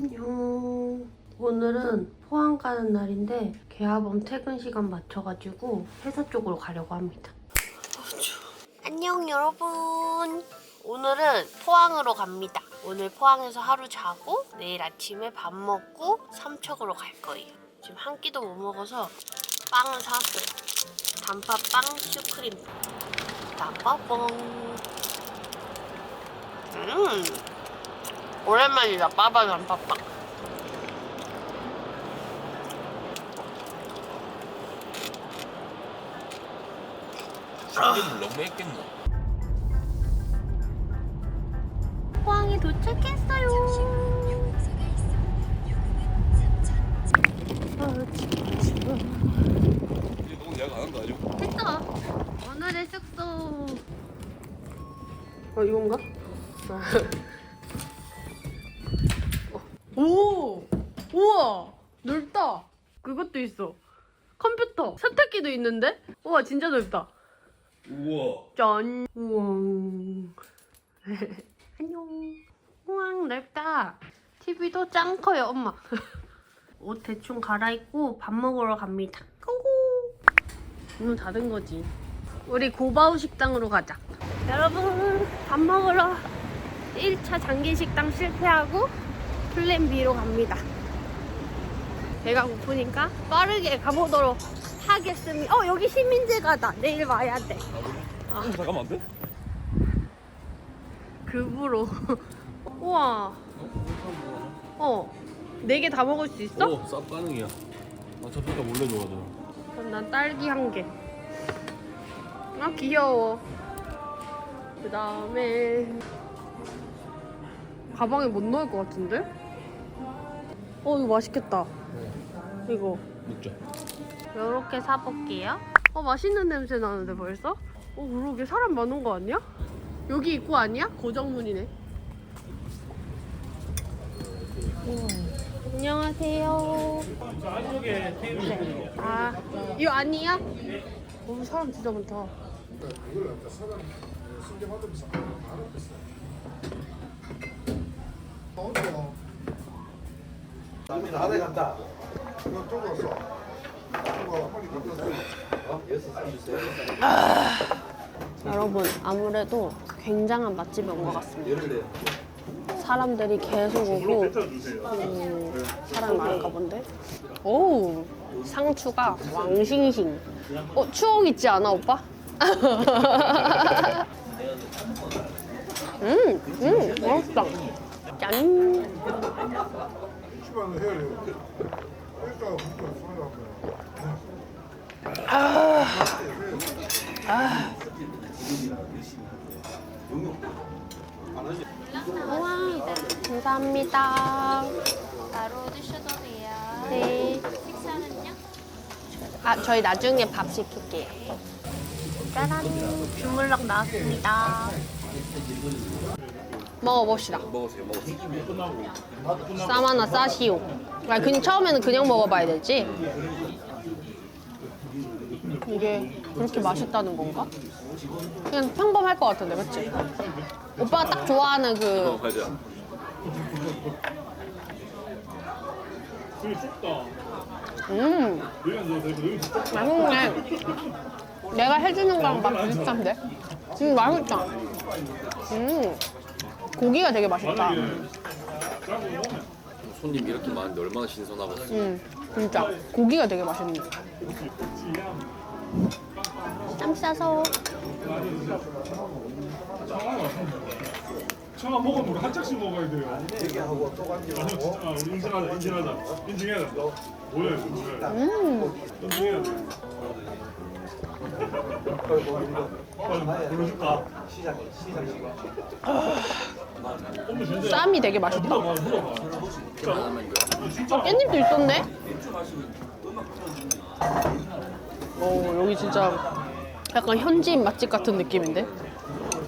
안녕. 오늘은 포항 가는 날인데 개화범 퇴근 시간 맞춰가지고 회사 쪽으로 가려고 합니다. 안녕 여러분. 오늘은 포항으로 갑니다. 오늘 포항에서 하루 자고 내일 아침에 밥 먹고 삼척으로 갈 거예요. 지금 한 끼도 못 먹어서 빵을 사왔어요. 단팥빵 슈크림. 단팥빵. 음. 오랜만이다. 빠바 단팥빵. 샤기는 너무 했겠노. 포항에 도착했어요. 아, 춥다, 추워. 이제 너무 예약 안 한거 아니고? 됐어. 오늘의 숙소. 어 이건가? 오, 우와, 넓다. 그것도 있어. 컴퓨터, 세탁기도 있는데? 우와, 진짜 넓다. 우와. 짠. 우와. 안녕. 우와, 넓다. TV도 짱 커요, 엄마. 옷 대충 갈아입고 밥 먹으러 갑니다. 고고. 문은 닫은 거지. 우리 고바우 식당으로 가자. 여러분, 밥 먹으러 1차 장기 식당 실패하고 플랜 B로 갑니다. 배가 고프니까 빠르게 가보도록 하겠습니다. 어, 여기 시민제가다. 내일 와야 돼. 아, 잠깐만 안 돼? 급으로. 우와. 어. 네 개 다 먹을 수 있어? 어, 쌉 가능이야. 아, 저 진짜 몰래 좋아하잖아. 그럼 난 딸기 한 개. 아 귀여워. 그 다음에 가방에 못 넣을 것 같은데? 어 이거 맛있겠다. 이거 먹자. 이렇게 사볼게요. 어 맛있는 냄새 나는데 벌써? 어 그러게 사람 많은 거 아니야? 여기 입구 아니야? 고정문이네. 안녕하세요. 네. 아 이거 아니야? 오 사람 진짜 많다. 나대 갖다 여러분 아무래도 굉장한 맛집에 온 것 같습니다. 사람들이 계속 오고 음, 사람이 많은가 본데. 오 상추가 왕싱싱. 어 추억 있지 않아 오빠? 음, 음, 맛있다. 짠. 시간을 해야 돼. 일단 그거 소리 우와, 감사합니다. 바로 드셔도 돼요. 네. 식사는요? 아, 저희 나중에 밥 시킬게요. 짜란, 주물럭 나왔습니다. 먹어봅시다. 먹으세요, 먹으세요. 쌈 하나 싸시오. 아, 그냥 처음에는 그냥 먹어봐야 되지. 이게 그렇게 맛있다는 건가? 그냥 평범할 것 같은데, 그치? 오빠가 딱 좋아하는 그 어, 가자. 음. 맛있네. 내가 해주는 거랑 맛 비슷한데? 음, 맛있다. 음. 고기가 되게 맛있다. 손님 이렇게 많은데 얼마나 신선하겠어. 음, 진짜. 고기가 되게 맛있네. 쌈 싸서. 처음 먹으면 우리 한 짝씩 먹어야 돼요. 얘기하고 또 아. 진짜, 아, 우리 인증하자, 인증하자. 인증해야 돼. 뭐야, 이거 뭐야. 음. 인증해야 돼. 빨리 불러줄까? 엄마 진짜 쌈이 되게 맛있다. 어, 깻잎도 있었네? 오, 여기 진짜 약간 현지인 맛집 같은 느낌인데?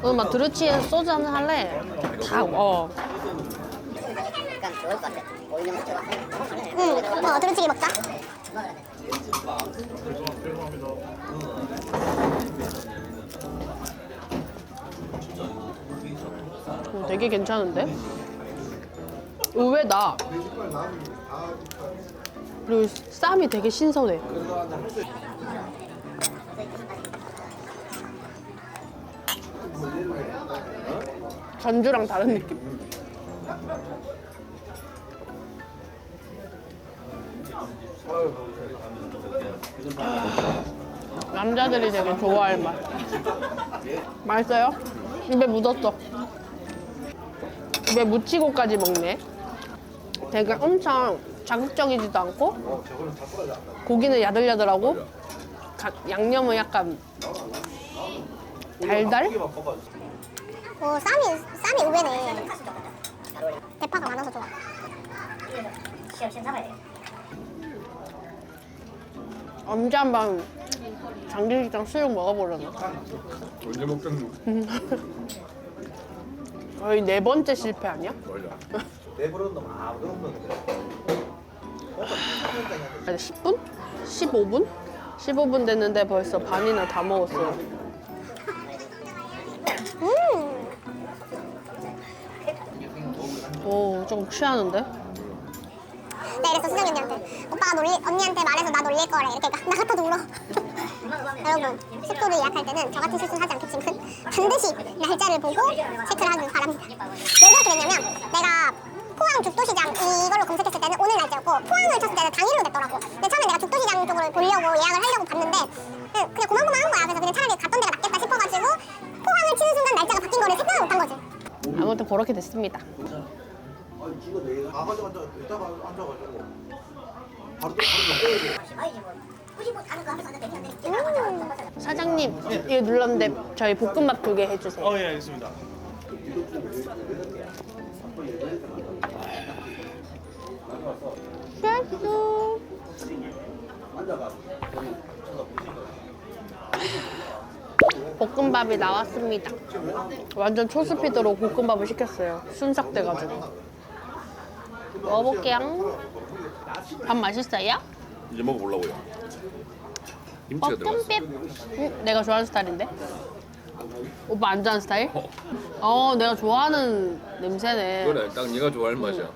오늘 막 드루치에서 소주 한잔 할래? 다, 어. 약간 좋을 것 같아. 먹자. 응, 어, 두루치기 먹자. 되게 괜찮은데? 의외다. 그리고 쌈이 되게 신선해. 전주랑 다른 느낌. 남자들이 되게 좋아할 맛. 맛있어요? 입에 묻었어. 입에 묻히고까지 먹네. 되게 엄청 자극적이지도 않고 고기는 야들야들하고 가- 양념은 약간 달달? 오 쌈이 쌈이 의외네. 대파가 많아서 좋아. 언제 한번 장기식당 수육 먹어보려나? 언제 먹던 거의 네 번째 실패 아니야? 걸려. 아니 10분? 15분? 15분 됐는데 벌써 반이나 다 먹었어요. 음. 오, 조금 취하는데? 나 이랬어 수정 언니한테. 오빠가 놀리 언니한테 말해서 나 놀릴 거래. 이렇게 나, 나 같아도 울어. 여러분 숙소를 예약할 때는 저 같은 실수는 하지 않겠지만 반드시 날짜를 보고 체크를 하길 바랍니다. 왜 그렇게 됐냐면 내가 포항 죽도시장 이걸로 검색했을 때는 오늘 날짜였고 포항을 쳤을 때는 당일로 됐더라고. 근데 처음에 내가 죽도시장 쪽으로 보려고 예약을 하려고 봤는데 그냥, 그냥 고만고만한 거야. 그래서 그냥 차라리 갔던 데가 낫겠다 싶어가지고 포항을 치는 순간 날짜가 바뀐 거를 생각을 못한 거지. 아무튼 그렇게 됐습니다. 가가지고 앉아 이따가 앉아가지고 바로 또 사장님, 이거 눌렀는데 저희 볶음밥 두 개 해주세요. 어, 예, 알겠습니다. 슈 볶음밥이 나왔습니다. 완전 초스피드로 볶음밥을 시켰어요. 순삭돼가지고. 먹어볼게요. 밥 맛있어요? 이제 먹어보려고요. 김치가 들어갔어. 볶음밥. 응, 내가 좋아하는 스타일인데? 오빠 안 좋아하는 스타일? 어, 내가 좋아하는 냄새네. 그래, 딱 네가 좋아할 맛이야.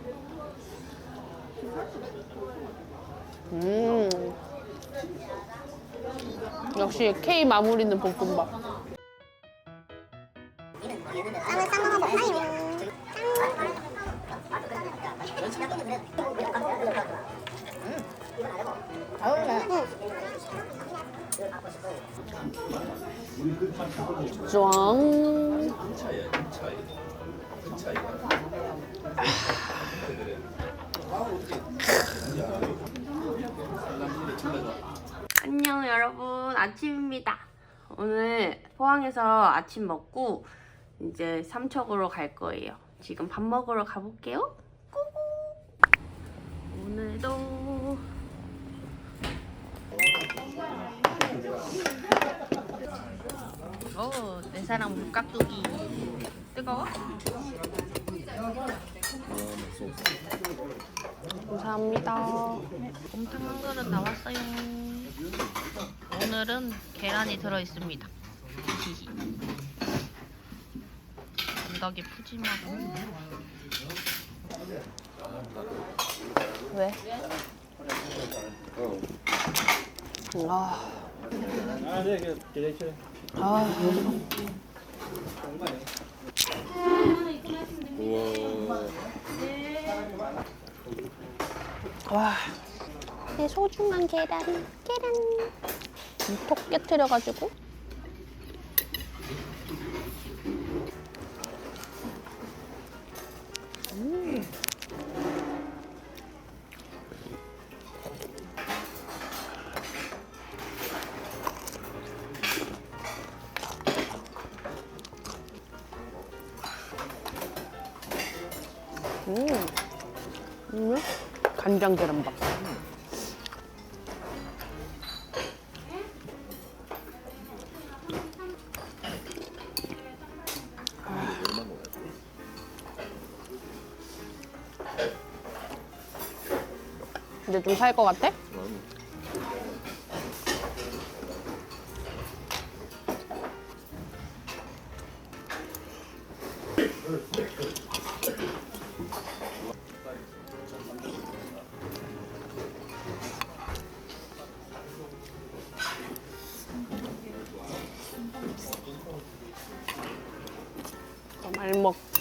음. 역시 K 마무리는 볶음밥. 아침 먹고 이제 삼척으로 갈 거예요. 지금 밥 먹으러 가볼게요. 꾸꾸. 오늘도 오, 내 사랑 물깍두기 뜨거워? 감사합니다. 곰탕 한 그릇 나왔어요. 오늘은 계란이 들어 있습니다. 건더기 푸짐하고. 왜? 아. 아, 네, 그. 아. 우와. 와. 내 소중한 계란, 계란. 톡 깨트려가지고. 간장 계란밥. 근데 좀 살 것 같아? 잘 먹고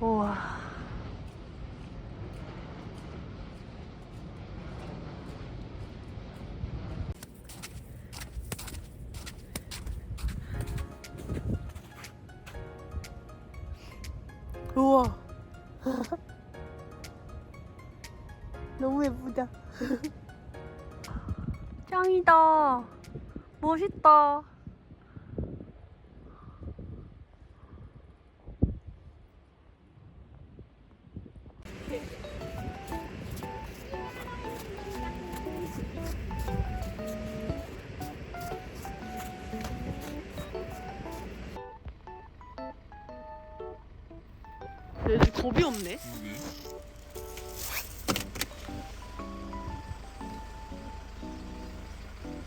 우와. 우와. 너무 예쁘다. 짱이다. 멋있다.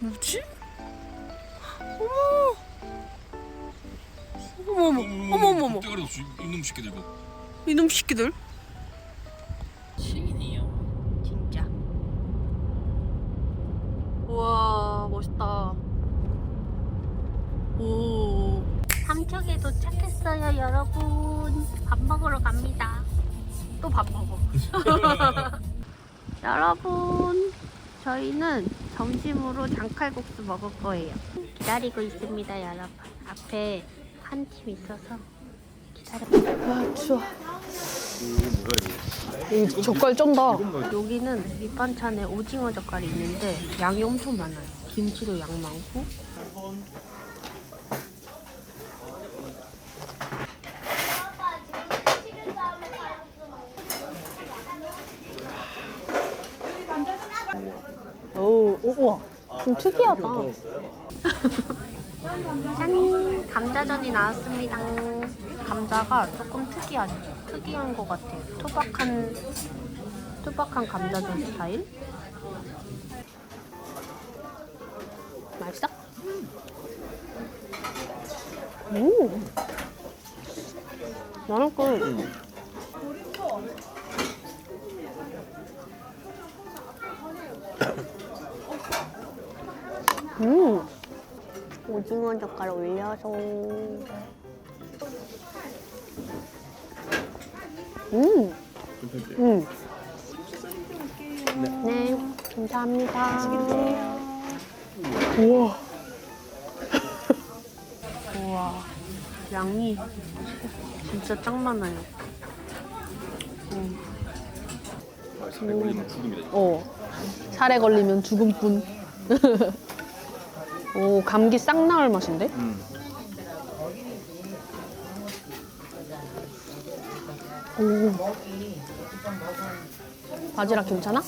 뭐지? 어머! 어머 어머 어머 어머 어머 그래도 이놈 새끼들 이거. 이놈 새끼들. 점심으로 장칼국수 먹을 거예요. 기다리고 있습니다 여러분. 앞에 한 팀 있어서 기다려. 와 추워. 이 젓갈 쩐다. 여기는 밑반찬에 오징어 젓갈이 있는데 양이 엄청 많아요. 김치도 양 많고. 오, 우와. 좀 특이하다. 짠! 감자전이 나왔습니다. 감자가 조금 특이하죠? 특이한 것 같아요. 투박한, 투박한 감자전 스타일. 맛있어? 오! 나는 그 음! 오징어 젓갈 올려서 음! 음! 네, 감사합니다. 우와. 우와. 양이 진짜 짱 많아요. 음. 살에 걸리면 죽음이다. 어. 살에 걸리면 죽음뿐. 오, 감기 싹 나을 맛인데? 음. 오. 바지락 괜찮아?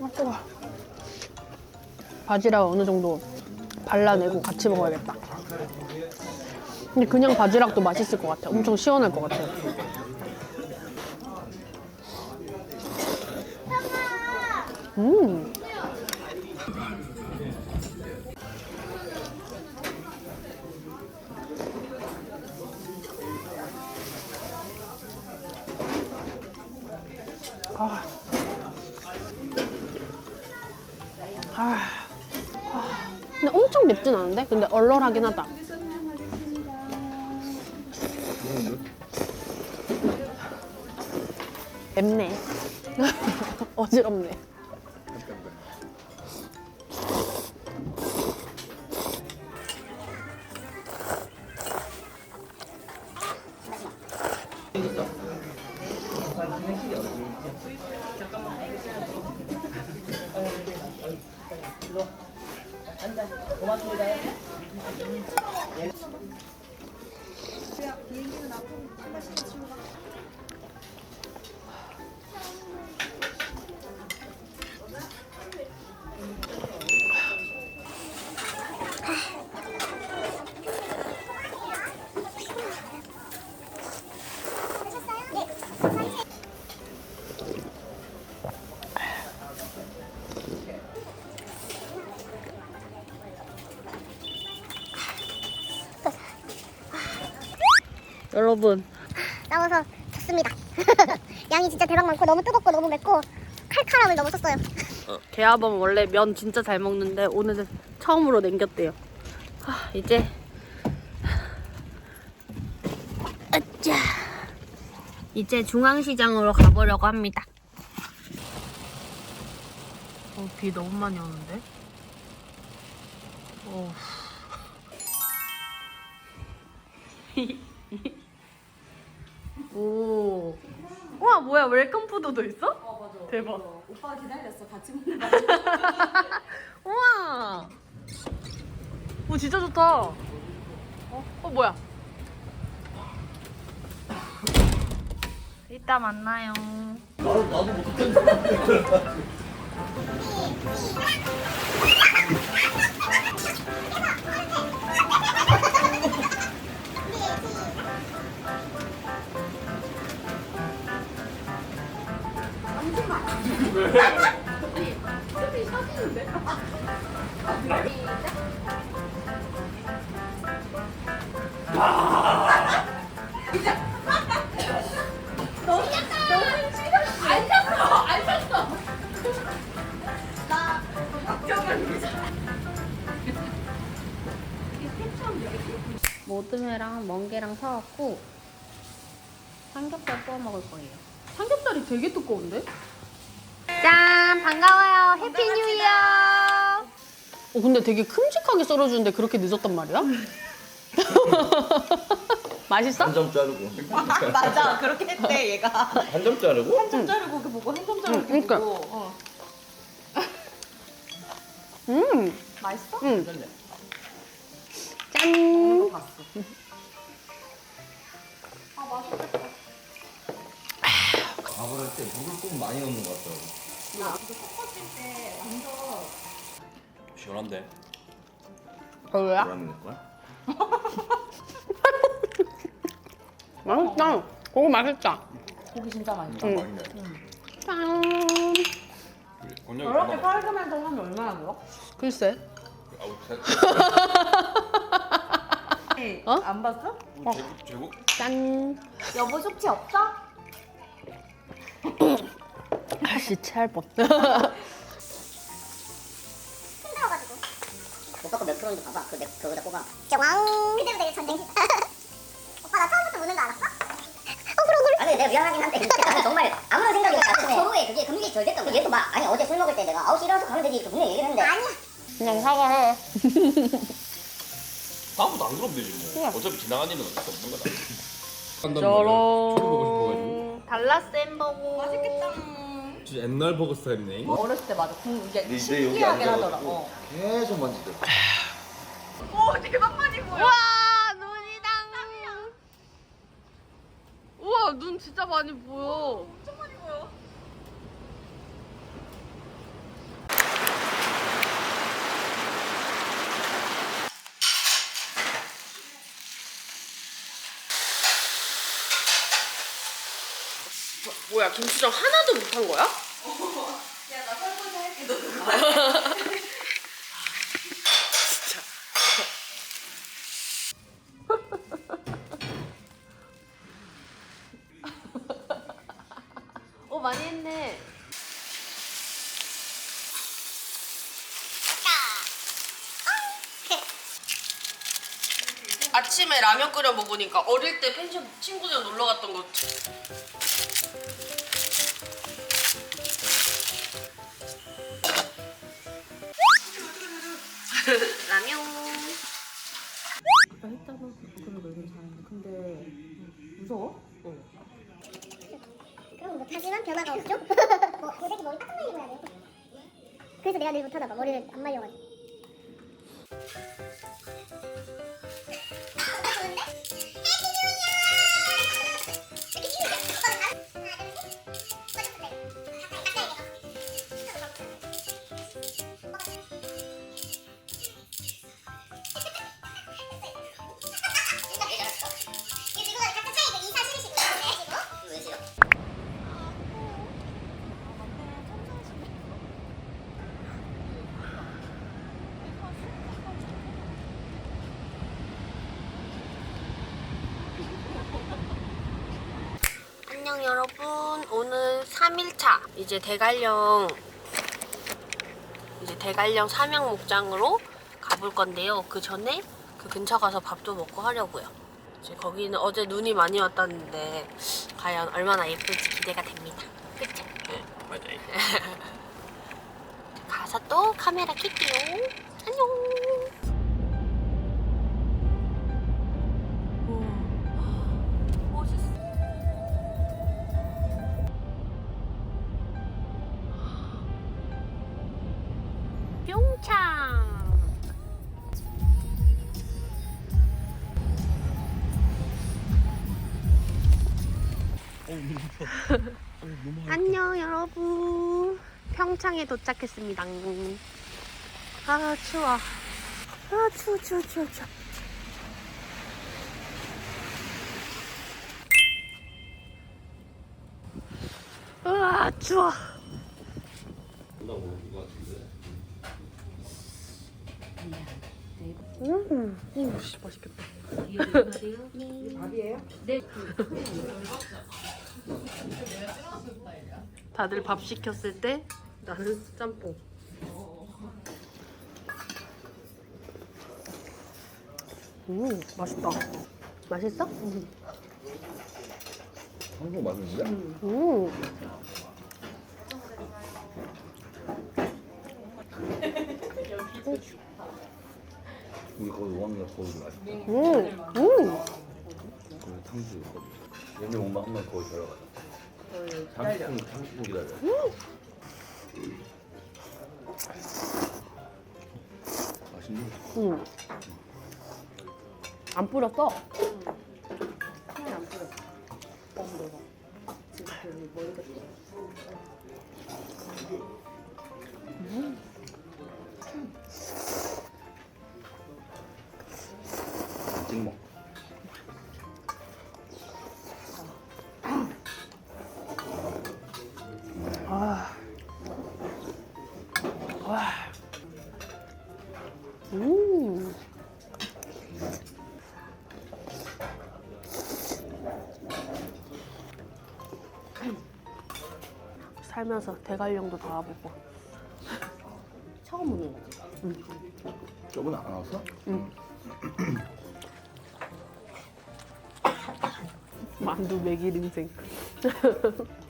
아, 뜨거. 바지락 어느 정도 발라내고 같이 먹어야겠다. 근데 그냥 바지락도 맛있을 것 같아. 엄청 시원할 것 같아. 음. 아. 아. 아. 근데 엄청 맵진 않은데? 근데 얼얼하긴 하다. 맵네. 어지럽네. 고맙습니다. 여러분 나와서 좋습니다. 양이 진짜 대박 많고 너무 뜨겁고 너무 맵고 칼칼함을 너무 썼어요. 개아범 원래 면 진짜 잘 먹는데 오늘은 처음으로 남겼대요. 하, 이제 으쌰. 이제 중앙시장으로 가보려고 합니다. 어, 비 너무 많이 오는데? 어. 오. 우와 뭐야 웰컴 푸드도 있어? 어 맞아. 대박. 오빠가 기다렸어. 같이 먹는 거. 우와. 오 진짜 좋다. 어, 어 뭐야? 이따 만나요. 되게 두꺼운데? 짠 반가워요 해피 뉴 이어. 어 근데 되게 큼직하게 썰어주는데 그렇게 늦었단 말이야? 맛있어? 한 점 자르고. 맞아. 그렇게 했대 얘가. 한 점 자르고? 한 점 자르고 그 보고 한 점 자르고 응, 그러니까. 보고. 어. 음, 맛있어? 음. 짠. 봤어. 밥을 할 때 물을 좀 많이 넣는 것 같더라고. 시원한데? 별로야? 뭐라 넣을 거야? 맛있다. 고기 맛있다. 고기 진짜 맛있어. 응. 맛있네. 짠. 곤약이 저렇게 깔끔한 정함이 얼마나 들어? 글쎄. 아우 어? 안 봤어? 제국 제국 짠. 여보 숙취 없어? 아씨 체할 뻔. 힘들어가지고. 오빠 거몇 프로인지 봐봐. 그 내, 그거다 뽑아. 왕. 그때부터 이제 전쟁. 오빠 나 처음부터 무는 거 알았어? 어 그럼 그래. 아니 내가 미안하긴 한데 진짜 정말 아무런 생각이 없어. 서로의 그게 금액이 덜 됐다고. 얘도 막 아니 어제 술 먹을 때 내가 9시 일어나서 가면 되지 이렇게 분명히 얘기를 했는데 아니야. 그냥 사과해. 다음부터 안 그러면 되지 뭐. 어차피 지나간 일은 어쩔 수 없는 거다. 저런. 달라스 햄버거. 맛있겠다. 진짜 옛날 버거 스타일이네. 어렸을 때 맞아. 궁 이게 여기 신기하게 앉아가지고. 하더라. 어. 계속 만지더라. 오 되게 낭만이 보여. 와 눈이다. 우와 눈 진짜 많이 보여. 엄청 많이 보여. 뭐야 김치전 하나도 못한 거야? 야나 설거지 할게 너 아침에 라면 끓여 먹으니까 어릴 때 펜션 친구들 놀러 갔던 것 같아. 라면. 아까 했잖아. 그걸 놀긴 잘했는데. 근데 무서워? 그럼 못하지만 변화가 없죠? 뭐 고데기 머리 딱 말리고 해야 돼. 그래서 내가 늘 못하나 봐. 머리를 안 말려가지고. 3일차. 이제 대관령 이제 대관령 삼양 목장으로 가볼 건데요. 그 전에 그 근처 가서 밥도 먹고 하려고요. 이제 거기는 어제 눈이 많이 왔다는데 과연 얼마나 예쁠지 기대가 됩니다. 그쵸? 네, 맞아요. 가서 또 카메라 켤게요. 안녕. 평창에 도착했습니다. 아 추워. 아 추워 추워 추워 추워. 으아 추워. 음, 오, 씨, 맛있겠다. 밥이에요? 다들 밥 시켰을 때 나는 짬뽕. 음, 맛있다. 맛있어? 음. 한국 맛있는데? 음. 우리 거기 5학년 거기 맛있다. 음. 음. 거기 탕수육 거기. 얘네 엄마 한번 거기 데려가자. 탕수육 탕수육 기다려. 맛있네. 음. 안 뿌렸어? 하나에 안 뿌렸어. 너무 넣어. 지금 그 머리가 찍 살면서 대관령도 다 와보고 처음 오는 거지. 저번에 안 왔어? 만두 먹일 인생.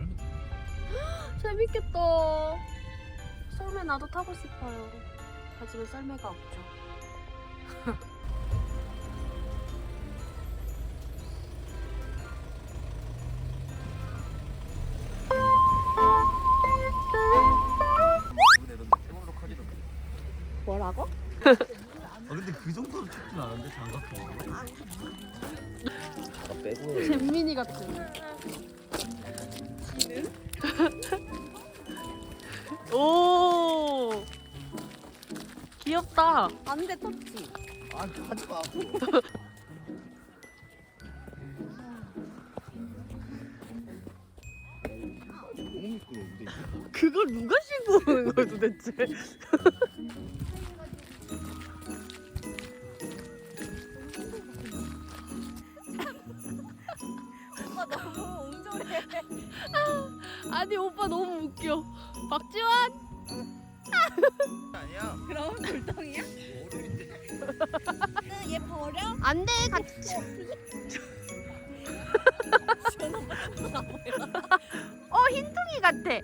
여기 살면 재밌겠다. 썰매 나도 타고 싶어요. 하지만 썰매가 없죠. 안돼 터치. 아 하지 마. 너무 미끄러운데. 그걸 누가 신고 오는 거야 도대체? 오빠 너무 옹졸해. 아니 오빠 너무 웃겨. 박지원. 그럼 돌덩이야? 얘 버려? 안돼 같이. 어 흰둥이 같아.